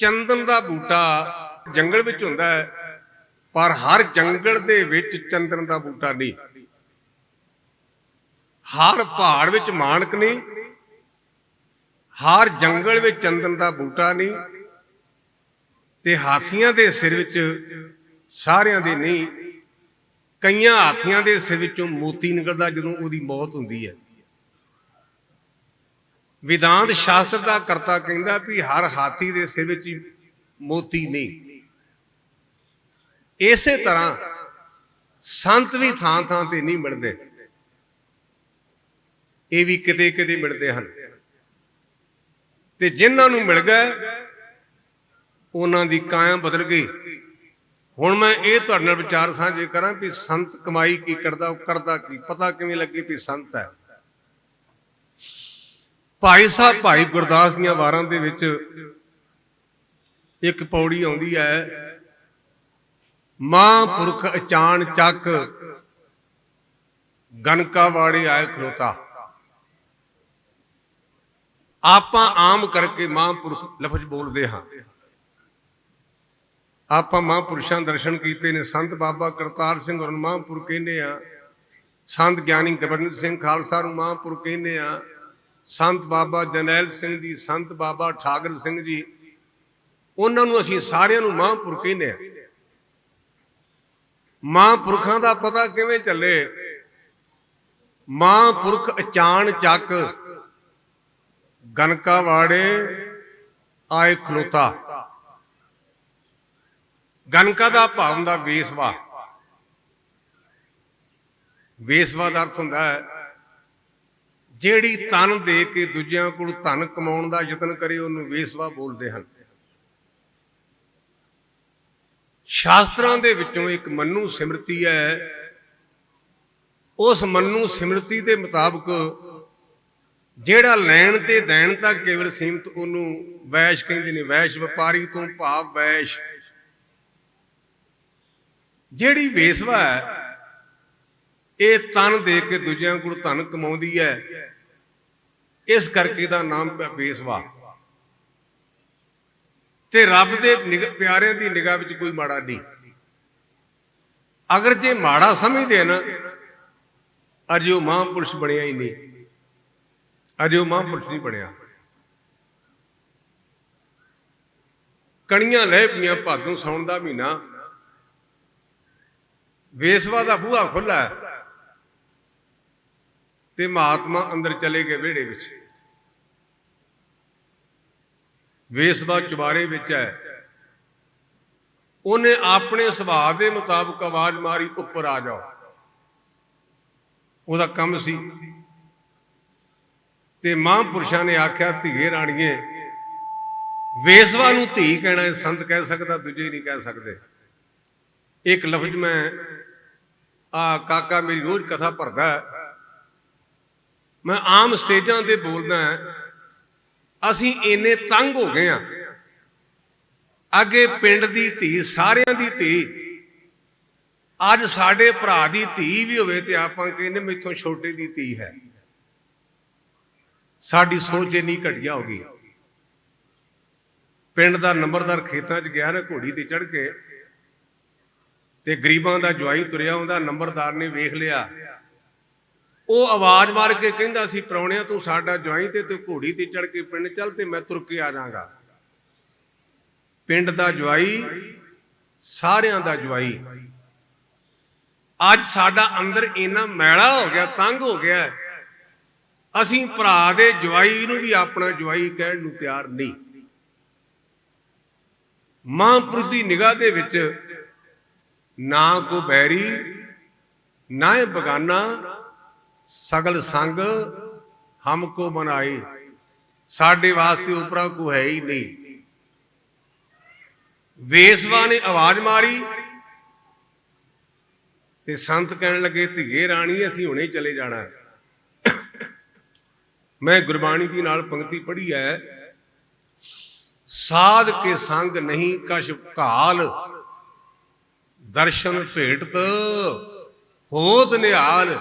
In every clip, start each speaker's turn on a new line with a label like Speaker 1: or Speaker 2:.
Speaker 1: ਚੰਦਨ ਦਾ ਬੂਟਾ ਜੰਗਲ ਵਿੱਚ ਹੁੰਦਾ ਹੈ, ਪਰ ਹਰ ਜੰਗਲ ਦੇ ਵਿੱਚ ਚੰਦਨ ਦਾ ਬੂਟਾ ਨਹੀਂ। ਹਰ ਪਹਾੜ ਵਿੱਚ ਮਾਣਕ ਨਹੀਂ, ਹਰ ਜੰਗਲ ਵਿੱਚ ਚੰਦਨ ਦਾ ਬੂਟਾ ਨਹੀਂ, ਤੇ ਹਾਥੀਆਂ ਦੇ ਸਿਰ ਵਿੱਚ ਸਾਰਿਆਂ ਦੇ ਨਹੀਂ, ਕਈਆਂ ਹਾਥੀਆਂ ਦੇ ਸਿਰ ਵਿੱਚੋਂ ਮੋਤੀ ਨਿਕਲਦਾ ਜਦੋਂ ਉਹਦੀ ਮੌਤ ਹੁੰਦੀ ਹੈ। ਵਿਦਾਂਤ ਸ਼ਾਸਤਰ ਦਾ ਕਰਤਾ ਕਹਿੰਦਾ ਵੀ ਹਰ ਹਾਥੀ ਦੇ ਸਿਰ ਵਿੱਚ ਹੀ ਮੋਤੀ ਨਹੀਂ। ਇਸੇ ਤਰ੍ਹਾਂ ਸੰਤ ਵੀ ਥਾਂ ਥਾਂ ਤੇ ਨਹੀਂ ਮਿਲਦੇ। ਇਹ ਵੀ ਕਿਤੇ ਕਿਤੇ ਮਿਲਦੇ ਹਨ। ਤੇ ਜਿਨ੍ਹਾਂ ਨੂੰ ਮਿਲ ਗਏ, ਉਹਨਾਂ ਦੀ ਕਾਇਮ ਬਦਲ ਗਈ। ਹੁਣ ਮੈਂ ਇਹ ਤੁਹਾਡੇ ਨਾਲ ਵਿਚਾਰ ਸਾਂਝੇ ਕਰਾਂ ਵੀ ਸੰਤ ਕਮਾਈ ਕੀ ਕਰਦਾ, ਉਹ ਕਰਦਾ ਕੀ, ਪਤਾ ਕਿਵੇਂ ਲੱਗੇ ਵੀ ਸੰਤ ਹੈ। ਭਾਈ ਸਾਹਿਬ, ਭਾਈ ਗੁਰਦਾਸ ਦੀਆਂ ਵਾਰਾਂ ਦੇ ਵਿੱਚ ਇੱਕ ਪੌੜੀ ਆਉਂਦੀ ਹੈ। ਮਹਾਂਪੁਰਖ ਅਚਾਨ ਚੱਕ ਗਨਕਾ ਵਾੜੇ ਆਏ ਖਲੋਤਾ। ਆਪਾਂ ਆਮ ਕਰਕੇ ਮਹਾਂਪੁਰਖ ਲਫ਼ਜ਼ ਬੋਲਦੇ ਹਾਂ। ਆਪਾਂ ਮਹਾਂਪੁਰਸ਼ਾਂ ਦਰਸ਼ਨ ਕੀਤੇ ਨੇ। ਸੰਤ ਬਾਬਾ ਕਰਤਾਰ ਸਿੰਘ ਨੂੰ ਮਹਾਂਪੁਰ ਕਹਿੰਦੇ ਆ। ਸੰਤ ਗਿਆਨੀ ਗਵਰਨਰ ਸਿੰਘ ਖਾਲਸਾ ਨੂੰ ਮਹਾਂਪੁਰ ਕਹਿੰਦੇ ਆ। ਸੰਤ ਬਾਬਾ ਜਨੈਲ ਸਿੰਘ ਜੀ, ਸੰਤ ਬਾਬਾ ਠਾਗਰ ਸਿੰਘ ਜੀ, ਉਹਨਾਂ ਨੂੰ ਅਸੀਂ ਸਾਰਿਆਂ ਨੂੰ ਮਹਾਂਪੁਰਖ ਕਹਿੰਦੇ ਆ ਮਹਾਂਪੁਰਖਾਂ ਦਾ ਪਤਾ ਕਿਵੇਂ ਚੱਲੇ? ਮਹਾਂਪੁਰਖ ਅਚਾਨ ਚੱਕ ਗਨਕਾ ਵਾੜੇ ਆਏ ਖਲੋਤਾ। ਗਨਕਾ ਦਾ ਭਾਵ ਹੁੰਦਾ ਵੇਸਵਾ। ਵੇਸਵਾ ਦਾ ਅਰਥ ਹੁੰਦਾ ਹੈ ਜਿਹੜੀ ਤਨ ਦੇ ਕੇ ਦੂਜਿਆਂ ਕੋਲ ਧਨ ਕਮਾਉਣ ਦਾ ਯਤਨ ਕਰੇ, ਉਹਨੂੰ ਵੇਸਵਾ ਬੋਲਦੇ ਹਨ। ਸ਼ਾਸਤਰਾਂ ਦੇ ਵਿੱਚੋਂ ਇੱਕ ਮੰਨੂ ਸਿਮਰਤੀ ਹੈ। ਉਸ ਮੰਨੂ ਸਿਮਰਤੀ ਦੇ ਮੁਤਾਬਕ ਜਿਹੜਾ ਲੈਣ ਤੇ ਦੇਣ ਤੱਕ ਕੇਵਲ ਸੀਮਤ ਉਹਨੂੰ ਵੈਸ਼ ਕਹਿੰਦੇ ਨੇ, ਵੈਸ਼ ਵਪਾਰੀ ਤੋਂ ਭਾਵ ਵੈਸ਼। ਜਿਹੜੀ ਵੇਸਵਾ ਹੈ ਇਹ ਤਨ ਦੇ ਕੇ ਦੂਜਿਆਂ ਕੋਲ ਧਨ ਕਮਾਉਂਦੀ ਹੈ। ਇਸ ਕਰਕੇ ਦਾ ਨਾਮ ਪਿਆ ਵੇਸਵਾ ਤੇ ਰੱਬ ਦੇ ਨਿਗ- ਪਿਆਰਿਆਂ ਦੀ ਨਿਗਾਹ ਵਿੱਚ ਕੋਈ ਮਾੜਾ ਨਹੀਂ। ਅਗਰ ਜੇ ਮਾੜਾ ਸਮਝਦੇ ਨਾ, ਅਜੇ ਉਹ ਮਹਾਂਪੁਰਸ਼ ਬਣਿਆ ਹੀ ਨਹੀਂ। ਅਜੇ ਉਹ ਮਹਾਂਪੁਰਸ਼ ਨਹੀਂ ਬਣਿਆ। ਕਣੀਆਂ ਲੈ ਪੀਆਂ ਭਾਦੋਂ ਸੌਣ ਦਾ ਮਹੀਨਾ। ਵੇਸਵਾ ਦਾ ਬੂਹਾ ਖੁੱਲਾ ਹੈ। ਤੇ ਮਹਾਤਮਾ ਅੰਦਰ ਚਲੇ ਗਏ ਵਿਹੜੇ ਵਿੱਚ। ਵੇਸਵਾ ਚੁਬਾਰੇ ਵਿੱਚ ਹੈ। ਉਹਨੇ ਆਪਣੇ ਸੁਭਾਅ ਦੇ ਮੁਤਾਬਕ ਆਵਾਜ਼ ਮਾਰੀ, ਉੱਪਰ ਆ ਜਾਓ। ਉਹਦਾ ਕੰਮ ਸੀ। ਤੇ ਮਹਾਂਪੁਰਸ਼ਾਂ ਨੇ ਆਖਿਆ, ਧੀਏ ਰਾਣੀਏ, ਵੇਸਵਾ ਨੂੰ ਧੀ ਕਹਿਣਾ ਹੈ, ਸੰਤ ਕਹਿ ਸਕਦਾ, ਦੂਜੇ ਨਹੀਂ ਕਹਿ ਸਕਦੇ। ਇੱਕ ਲਫ਼ਜ਼ ਮੈਂ, ਆ ਕਾਕਾ ਮੇਰੀ ਰੋਜ਼ ਕਥਾ ਭਰਦਾ ਮੈਂ ਆਮ ਸਟੇਜਾਂ ਤੇ ਬੋਲਦਾ ਅਸੀਂ ਇੰਨੇ ਤੰਗ ਹੋ ਗਏ ਆ ਅੱਗੇ ਪਿੰਡ ਦੀ ਧੀ, ਸਾਰਿਆਂ ਦੀ ਧੀ, ਅੱਜ ਸਾਡੇ ਭਰਾ ਦੀ ਧੀ ਵੀ ਹੋਵੇ ਤੇ ਆਪਾਂ ਕਹਿੰਦੇ ਮੈਥੋਂ ਛੋਟੇ ਦੀ ਧੀ ਹੈ। ਸਾਡੀ ਸੋਚ ਇੰਨੀ ਘਟੀਆ ਹੋ ਗਈ। ਪਿੰਡ ਦਾ ਨੰਬਰਦਾਰ ਖੇਤਾਂ 'ਚ ਗਿਆ ਨਾ, ਘੋੜੀ ਤੇ ਚੜ ਕੇ, ਤੇ ਗਰੀਬਾਂ ਦਾ ਜਵਾਈ ਤੁਰਿਆ ਹੁੰਦਾ ਨੰਬਰਦਾਰ ਨੇ ਵੇਖ ਲਿਆ। ਉਹ ਆਵਾਜ਼ ਮਾਰ ਕੇ ਕਹਿੰਦਾ ਸੀ, ਪ੍ਰਾਹੁਣਿਆ, ਤੂੰ ਸਾਡਾ ਜਵਾਈ ਤੇ ਤੂੰ ਘੋੜੀ ਤੇ ਚੜ ਕੇ ਪਿੰਡ ਚੱਲ ਤੇ ਮੈਂ ਤੁਰ ਕੇ ਆ ਜਾਵਾਂਗਾ। ਪਿੰਡ ਦਾ ਜਵਾਈ ਸਾਰਿਆਂ ਦਾ ਜਵਾਈ ਅੱਜ ਸਾਡਾ ਅੰਦਰ ਇੰਨਾ ਮੈਲਾ ਹੋ ਗਿਆ, ਤੰਗ ਹੋ ਗਿਆ। ਅਸੀਂ ਭਰਾ ਦੇ ਜਵਾਈ ਨੂੰ ਵੀ ਆਪਣਾ ਜਵਾਈ ਕਹਿਣ ਨੂੰ ਤਿਆਰ ਨਹੀਂ। ਮਹਾਂਪੁਰਖ ਦੀ ਨਿਗਾਹ ਦੇ ਵਿੱਚ ਨਾ ਕੋ ਬੈਰੀ, ਨਾ ਇਹ ਬਗਾਨਾ ਸਗਲ ਸੰਗ ਹਮਕੋ ਬਣਾਈ ਸਾਡੇ ਵਾਸਤੇ ਉਪਰਾ ਕੋ ਹੈ ਹੀ ਨਹੀਂ। ਵੇਸਵਾ ਨੇ ਆਵਾਜ਼ ਮਾਰੀ ਤੇ ਸੰਤ ਕਹਿਣ ਲੱਗੇ, ਧੀਏ ਰਾਣੀ, ਅਸੀਂ ਹੁਣੇ ਚਲੇ ਜਾਣਾ। ਮੈਂ ਗੁਰਬਾਣੀ ਦੀ ਨਾਲ ਪੰਕਤੀ ਪੜ੍ਹੀ ਹੈ ਸਾਧ ਕੇ ਸੰਗ ਨਹੀਂ ਕਛ ਘਾਲ ਦਰਸ਼ਨ ਭੇਟਤ ਹੋਤ ਨਿਹਾਲ।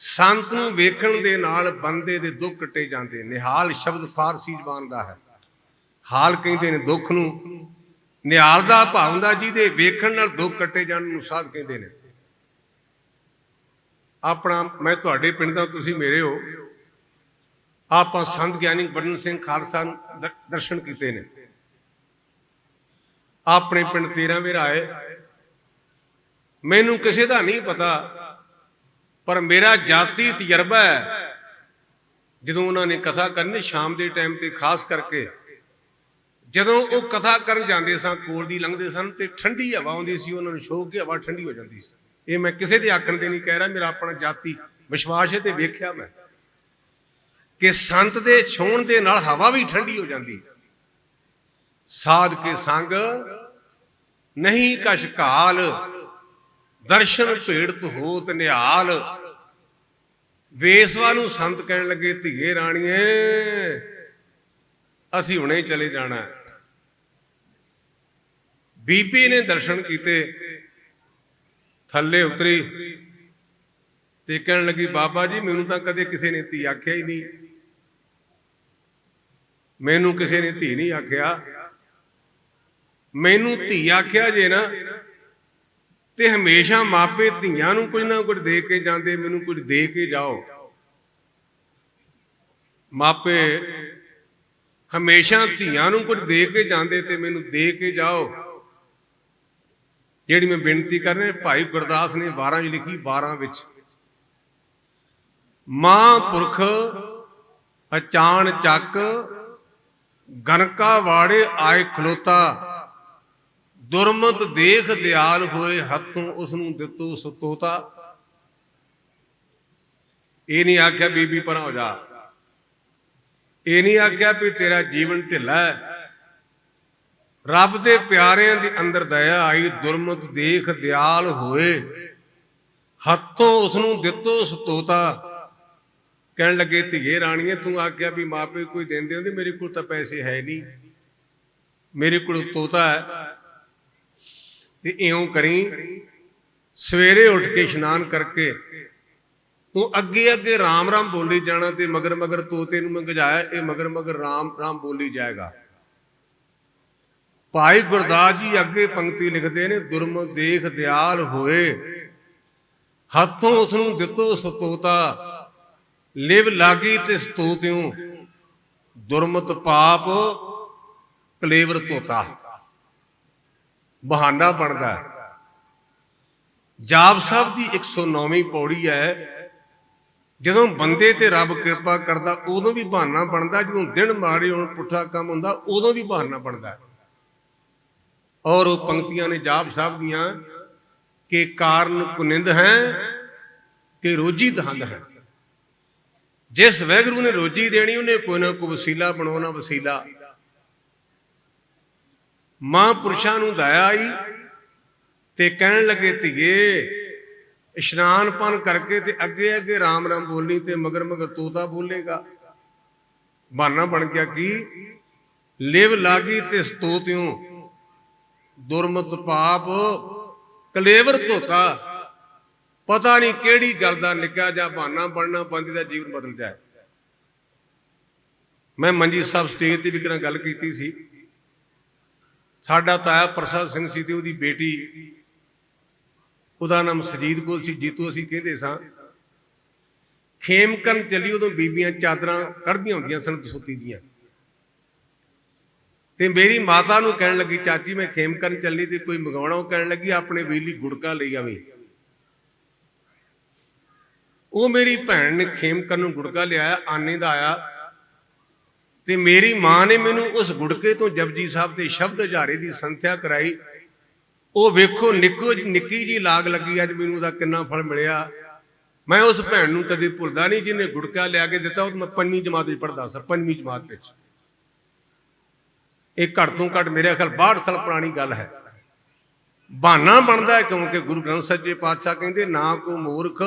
Speaker 1: ਸੰਤ ਨੂੰ ਵੇਖਣ ਦੇ ਨਾਲ ਬੰਦੇ ਦੇ ਦੁੱਖ ਕੱਟੇ ਜਾਂਦੇ ਨਿਹਾਲ ਸ਼ਬਦ ਫਾਰਸੀ ਜ਼ਬਾਨ ਦਾ ਹੈ। ਹਾਲ ਕਹਿੰਦੇ ਨੇ ਦੁੱਖ ਨੂੰ। ਨਿਹਾਲ ਦਾ ਭਾਵ ਹੁੰਦਾ ਜਿਹਦੇ ਵੇਖਣ ਨਾਲ ਦੁੱਖ ਕੱਟੇ ਜਾਣ ਨੂੰ ਸਾਧ ਕਹਿੰਦੇ ਨੇ। ਆਪਣਾ, ਮੈਂ ਤੁਹਾਡੇ ਪਿੰਡ ਦਾ, ਤੁਸੀਂ ਮੇਰੇ ਹੋ। ਆਪਾਂ ਸੰਤ ਗਿਆਨੀ ਬਰਨ ਸਿੰਘ ਖਾਲਸਾ ਨੂੰ ਦਰਸ਼ਨ ਕੀਤੇ ਨੇ। ਆਪਣੇ ਪਿੰਡ 13 ਵੇਰ ਆਏ। ਮੈਨੂੰ ਕਿਸੇ ਦਾ ਨਹੀਂ ਪਤਾ ਪਰ ਮੇਰਾ ਜਾਤੀ ਤਜਰਬਾ ਹੈ। ਜਦੋਂ ਉਹਨਾਂ ਨੇ ਕਥਾ ਕਰਨੀ ਸ਼ਾਮ ਦੇ ਟਾਈਮ ਤੇ, ਖਾਸ ਕਰਕੇ ਜਦੋਂ ਉਹ ਕਥਾ ਕਰਨ ਜਾਂਦੇ ਸਾਂ, ਕੋਲ ਦੀ ਲੰਘਦੇ ਸਨ ਤੇ ਠੰਡੀ ਹਵਾ ਆਉਂਦੀ ਸੀ, ਉਹਨਾਂ ਨੂੰ ਸ਼ੋਕ ਕੇ ਹਵਾ ਠੰਡੀ ਹੋ ਜਾਂਦੀ ਸੀ। ਇਹ ਮੈਂ ਕਿਸੇ ਦੇ ਆਖਣ ਤੇ ਨਹੀਂ ਕਹਿ ਰਿਹਾ, ਮੇਰਾ ਆਪਣਾ ਜਾਤੀ ਵਿਸ਼ਵਾਸ ਹੈ ਤੇ ਵੇਖਿਆ ਮੈਂ ਕਿ ਸੰਤ ਦੇ ਛੋਣ ਦੇ ਨਾਲ ਹਵਾ ਵੀ ਠੰਡੀ ਹੋ ਜਾਂਦੀ। ਸਾਧ ਕੇ ਸੰਗ ਨਹੀਂ ਕਸ਼ ਕਾਲ ਦਰਸ਼ਨ ਭੇੜਤ ਹੋਤ ਨਿਹਾਲ। ਵੇਸਵਾ ਨੂੰ ਸੰਤ ਕਹਿਣ ਲੱਗੇ, ਧੀਏ ਰਾਣੀਏ, ਅਸੀਂ ਹੁਣੇ ਚਲੇ ਜਾਣਾ ਬੀਬੀ ਨੇ ਦਰਸ਼ਨ ਕੀਤੇ, ਥੱਲੇ ਉਤਰੀ ਤੇ ਕਹਿਣ ਲੱਗੀ, ਬਾਬਾ ਜੀ, ਮੈਨੂੰ ਤਾਂ ਕਦੇ ਕਿਸੇ ਨੇ ਧੀ ਆਖਿਆ ਹੀ ਨਹੀਂ। ਮੈਨੂੰ ਕਿਸੇ ਨੇ ਧੀ ਨਹੀਂ ਆਖਿਆ। ਮੈਨੂੰ ਧੀ ਆਖਿਆ ਜੇ ਨਾ ਤੇ ਹਮੇਸ਼ਾ ਮਾਪੇ ਧੀਆਂ ਨੂੰ ਕੁਝ ਨਾ ਕੁਝ ਦੇ ਕੇ ਜਾਂਦੇ, ਮੈਨੂੰ ਕੁਝ ਦੇ ਕੇ ਜਾਓ। ਮਾਪੇ ਹਮੇਸ਼ਾ ਧੀਆਂ ਨੂੰ ਕੁਝ ਦੇ ਕੇ ਜਾਂਦੇ ਤੇ ਮੈਨੂੰ ਦੇ ਕੇ ਜਾਓ। ਜਿਹੜੀ ਮੈਂ ਬੇਨਤੀ ਕਰ ਰਿਹਾ, ਭਾਈ ਗੁਰਦਾਸ ਨੇ 12 ਚ ਲਿਖੀ 12 ਵਿੱਚ। ਮਾਂ ਪੁਰਖ ਅਚਾਨ ਚੱਕ, ਗਨਕਾ ਵਾੜੇ ਆਏ ਖਲੋਤਾ। ਦੁਰਮਤ ਦੇਖ ਦਿਆਲ ਹੋਏ ਹੱਥੋਂ ਉਸ ਨੂੰ ਦਿੱਤੋ ਸਤੋਤਾ। ਇਹ ਨਹੀਂ ਆਖਿਆ, ਬੀਬੀ ਪਰਾਂ ਹੋ ਜਾ। ਇਹ ਨਹੀਂ ਆਖਿਆ ਵੀ ਤੇਰਾ ਜੀਵਨ ਢਿੱਲਾ ਹੈ। ਰੱਬ ਦੇ ਪਿਆਰਿਆਂ ਦੇ ਅੰਦਰ ਦਇਆ ਆਈ, ਦੁਰਮਤ ਦੇਖ ਦਿਆਲ ਹੋਏ ਹੱਥੋਂ ਉਸ ਨੂੰ ਦਿੱਤੋ ਸਤੋਤਾ। ਕਹਿਣ ਲੱਗੇ, ਧੀਏ ਰਾਣੀਏ, ਤੂੰ ਆਖਿਆ ਵੀ ਮਾਪੇ ਕੋਈ ਦਿੰਦੇ ਹੁੰਦੇ ਮੇਰੇ ਕੋਲ ਤਾਂ ਪੈਸੇ ਹੈ ਨਹੀਂ ਮੇਰੇ ਕੋਲ ਤੋਤਾ ਹੈ। ਤੇ ਇਉਂ ਕਰੀ, ਸਵੇਰੇ ਉੱਠ ਕੇ ਇਸ਼ਨਾਨ ਕਰਕੇ ਤੂੰ ਅੱਗੇ ਅੱਗੇ ਰਾਮ ਰਾਮ ਬੋਲੀ ਜਾਣਾ ਤੇ ਮਗਰ ਮਗਰ ਤੋਤੇ ਨੂੰ ਮੈਂ ਇਹ ਮਗਰ ਮਗਰ ਰਾਮ ਰਾਮ ਬੋਲੀ ਜਾਏਗਾ। ਭਾਈ ਗੁਰਦਾਸ ਜੀ ਅੱਗੇ ਪੰਕਤੀ ਲਿਖਦੇ ਨੇ, ਦੁਰਮ ਦੇਖ ਦਿਆਲ ਹੋਏ, ਹੱਥੋਂ ਉਸ ਨੂੰ ਦਿੱਤੋ ਸਤੋਤਾ, ਲਿਵ ਲਾਗੀ ਤੇ ਸਤੋਤਿਉ, ਦੁਰਮਤ ਪਾਪ, ਕਲੇਵਰ ਤੋਤਾ। ਬਹਾਨਾ ਬਣਦਾ ਹੈ। ਜਾਪ ਸਾਹਿਬ ਦੀ 109ਵੀਂ ਪੌੜੀ ਹੈ। ਜਦੋਂ ਬੰਦੇ ਤੇ ਰੱਬ ਕਿਰਪਾ ਕਰਦਾ, ਉਦੋਂ ਵੀ ਬਹਾਨਾ ਬਣਦਾ। ਜਦੋਂ ਦਿਨ ਮਾੜੇ ਹੋਣ, ਪੁੱਠਾ ਕੰਮ ਹੁੰਦਾ, ਉਦੋਂ ਵੀ ਬਹਾਨਾ ਬਣਦਾ ਔਰ ਉਹ ਪੰਕਤੀਆਂ ਨੇ ਜਾਪ ਸਾਹਿਬ ਦੀਆਂ ਕਿ ਕਾਰਨ ਕੁਨਿੰਦ ਹੈ, ਕਿ ਰੋਜੀ ਦਹੰਦ ਹੈ। ਜਿਸ ਵੈਗਰੂ ਨੇ ਰੋਜੀ ਦੇਣੀ, ਉਹਨੇ ਕੋਈ ਨਾ ਕੋਈ ਵਸੀਲਾ ਬਣਾਉਣਾ ਵਸੀਲਾ। ਮਾਂ ਪੁਰਸ਼ਾਂ ਨੂੰ ਦਇਆ ਆਈ ਤੇ ਕਹਿਣ ਲੱਗੇ, ਧੀਏ, ਇਸ਼ਨਾਨ ਪਾਨ ਕਰਕੇ ਤੇ ਅੱਗੇ ਅੱਗੇ ਰਾਮ ਰਾਮ ਬੋਲੀ ਤੇ ਮਗਰ ਮਗਰ ਤੋਤਾ ਬੋਲੇਗਾ। ਬਹਾਨਾ ਬਣ ਗਿਆ ਕੀ? ਲਿਵ ਲਾਗੀ ਤੇ ਸਤੋਤਿਉ, ਦੁਰਮਤ ਪਾਪ, ਕਲੇਵਰ ਧੋਤਾ। ਪਤਾ ਨਹੀਂ ਕਿਹੜੀ ਗੱਲ ਦਾ ਨਿੱਕਾ ਜਾਂ ਬਹਾਨਾ ਬਣਨਾ ਬੰਦੇ ਦਾ ਜੀਵਨ ਬਦਲ ਜਾਏ। ਮੈਂ ਮੰਜੀ ਸਾਹਿਬ ਸਟੇਜ ਤੇ ਵੀ ਕਿਰਾਂ ਗੱਲ ਕੀਤੀ ਸੀ। ਸਾਡਾ ਤਾਇਆ ਪ੍ਰਸਾਦ ਸਿੰਘ ਸੀ ਤੇ ਉਹਦੀ ਬੇਟੀ। ਉਹਦਾ ਨਾਮ ਸਜੀਦ ਕੋਲ ਸੀ, ਜੀਤੂ ਅਸੀਂ ਕਹਿੰਦੇ ਸਾਂ। ਖੇਮਕਰਨ ਚੱਲੀ, ਉਦੋਂ ਬੀਬੀਆਂ ਚਾਦਰਾਂ ਕੱਢਦੀਆਂ ਹੁੰਦੀਆਂ ਸਨ ਦਸੂਤੀ ਦੀਆਂ। ਤੇ ਮੇਰੀ ਮਾਤਾ ਨੂੰ ਕਹਿਣ ਲੱਗੀ, ਚਾਚੀ, ਮੈਂ ਖੇਮਕਰਨ ਚੱਲੀ ਤੇ ਕੋਈ ਮੰਗਾਉਣਾ ਉਹ ਕਹਿਣ ਲੱਗੀ, ਆਪਣੇ ਵੀਲੀ ਗੁੜਕਾ ਲਈ ਆਵੇ। ਉਹ ਮੇਰੀ ਭੈਣ ਨੇ ਖੇਮਕਰਨ ਨੂੰ ਗੁੜਕਾ ਲਿਆਇਆ, ਆਨੇ ਦਾ ਆਇਆ। ਤੇ ਮੇਰੀ ਮਾਂ ਨੇ ਮੈਨੂੰ ਉਸ ਗੁੜਕੇ ਤੋਂ ਜਪਜੀ ਸਾਹਿਬ ਦੇ ਸ਼ਬਦ ਹਜ਼ਾਰੇ ਦੀ ਸੰਥਿਆ ਕਰਾਈ। ਉਹ ਵੇਖੋ, ਨਿੱਕੋ ਜਿਹੀ- ਨਿੱਕੀ ਜੀ ਲਾਗ ਲੱਗੀ, ਅੱਜ ਮੈਨੂੰ ਉਹਦਾ ਕਿੰਨਾ ਫਲ ਮਿਲਿਆ। ਮੈਂ ਉਸ ਭੈਣ ਨੂੰ ਕਦੇ ਭੁੱਲਦਾ ਨਹੀਂ, ਜਿਹਨੇ ਗੁੜਕਾ ਲਿਆ ਕੇ ਦਿੱਤਾ, ਉਹ ਮੈਂ ਪੰਜਵੀਂ ਜਮਾਤ ਵਿੱਚ ਪੜਦਾ ਸਰ ਪੰਜਵੀਂ ਜਮਾਤ ਵਿੱਚ। ਇਹ ਘੱਟ ਤੋਂ ਘੱਟ ਮੇਰੇ ਖਿਆਲ 62 ਸਾਲ ਪੁਰਾਣੀ ਗੱਲ ਹੈ। ਬਹਾਨਾ ਬਣਦਾ ਕਿਉਂਕਿ ਗੁਰੂ ਗ੍ਰੰਥ ਸਾਹਿਬ ਜੀ ਪਾਤਸ਼ਾਹ ਕਹਿੰਦੇ, ਨਾ ਕੋ ਮੂਰਖ,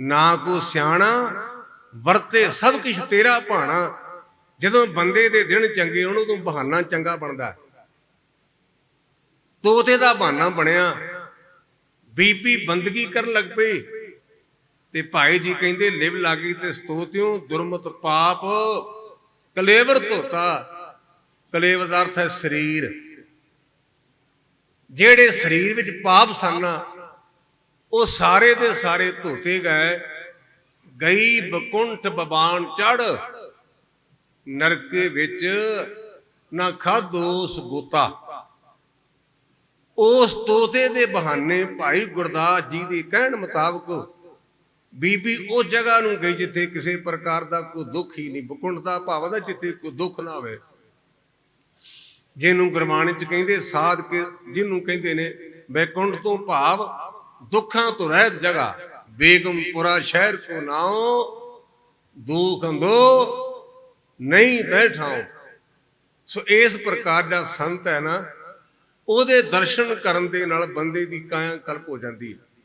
Speaker 1: ਨਾ ਕੋ ਸਿਆਣਾ, ਵਰਤੇ ਸਭ ਕੁਝ ਤੇਰਾ ਭਾਣਾ। ਜਦੋਂ ਬੰਦੇ ਦੇ ਦਿਨ ਚੰਗੇ ਹੋਣ, ਉਦੋਂ ਬਹਾਨਾ ਚੰਗਾ ਬਣਦਾ। ਤੋਤੇ ਦਾ ਬਹਾਨਾ ਬਣਿਆ। ਬੀਬੀ ਬੰਦਗੀ ਕਰਨ ਲੱਗ ਪਈ ਤੇ ਭਾਈ ਜੀ ਕਹਿੰਦੇ, ਲਿਵ ਲਾਗੀ ਤੇ ਸਤੋਤਿਓ, ਦੁਰਮਤ ਪਾਪ, ਕਲੇਵਰ ਧੋਤਾ। ਕਲੇਵਰ ਦਾ ਅਰਥ ਹੈ ਸਰੀਰ। ਜਿਹੜੇ ਸਰੀਰ ਵਿੱਚ ਪਾਪ ਸਨ, ਉਹ ਸਾਰੇ ਦੇ ਸਾਰੇ ਧੋਤੇ ਗਏ। ਗਈ ਬਕੁੰਠ ਬਬਾਨ ਚੜ ਨਰਕੇ ਵਿੱਚ ਨਾ ਖਾਦੋਸ ਗੋਤਾ ਉਸ ਤੋਤੇ ਦੇ ਬਹਾਨੇ ਭਾਈ ਗੁਰਦਾਸ ਜੀ ਦੇ ਕਹਿਣ ਮੁਤਾਬਕ ਬੀਬੀ ਉਹ ਜਗ੍ਹਾ ਨੂੰ ਗਈ ਜਿੱਥੇ ਕਿਸੇ ਪ੍ਰਕਾਰ ਦਾ ਕੋਈ ਦੁੱਖ ਹੀ ਨਹੀਂ ਬਕੁੰਠ ਭਾਵ ਦਾ ਜਿੱਥੇ ਕੋਈ ਦੁੱਖ ਨਾ ਹੋਵੇ। ਜਿਹਨੂੰ ਗੁਰਬਾਣੀ ਚ ਕਹਿੰਦੇ ਸਾਧ ਕੇ ਜਿਹਨੂੰ ਕਹਿੰਦੇ ਨੇ ਬੈਕੁੰਡ ਤੋਂ ਭਾਵ ਦੁੱਖਾਂ ਤੋਂ ਰਹਿਤ ਜਗ੍ਹਾ, ਬੇਗਮਪੁਰਾ ਸ਼ਹਿਰ ਕੋ ਨਾਉ, ਦੁਖ ਅੰਦੋ ਨਹੀਂ ਬੈਠਾਓ ਸੋ ਇਸ ਪ੍ਰਕਾਰ ਦਾ ਸੰਤ ਹੈ ਨਾ, ਉਹਦੇ ਦਰਸ਼ਨ ਕਰਨ ਦੇ ਨਾਲ ਬੰਦੇ ਦੀ ਕਾਇਆ ਕਲਪ ਹੋ ਜਾਂਦੀ ਹੈ।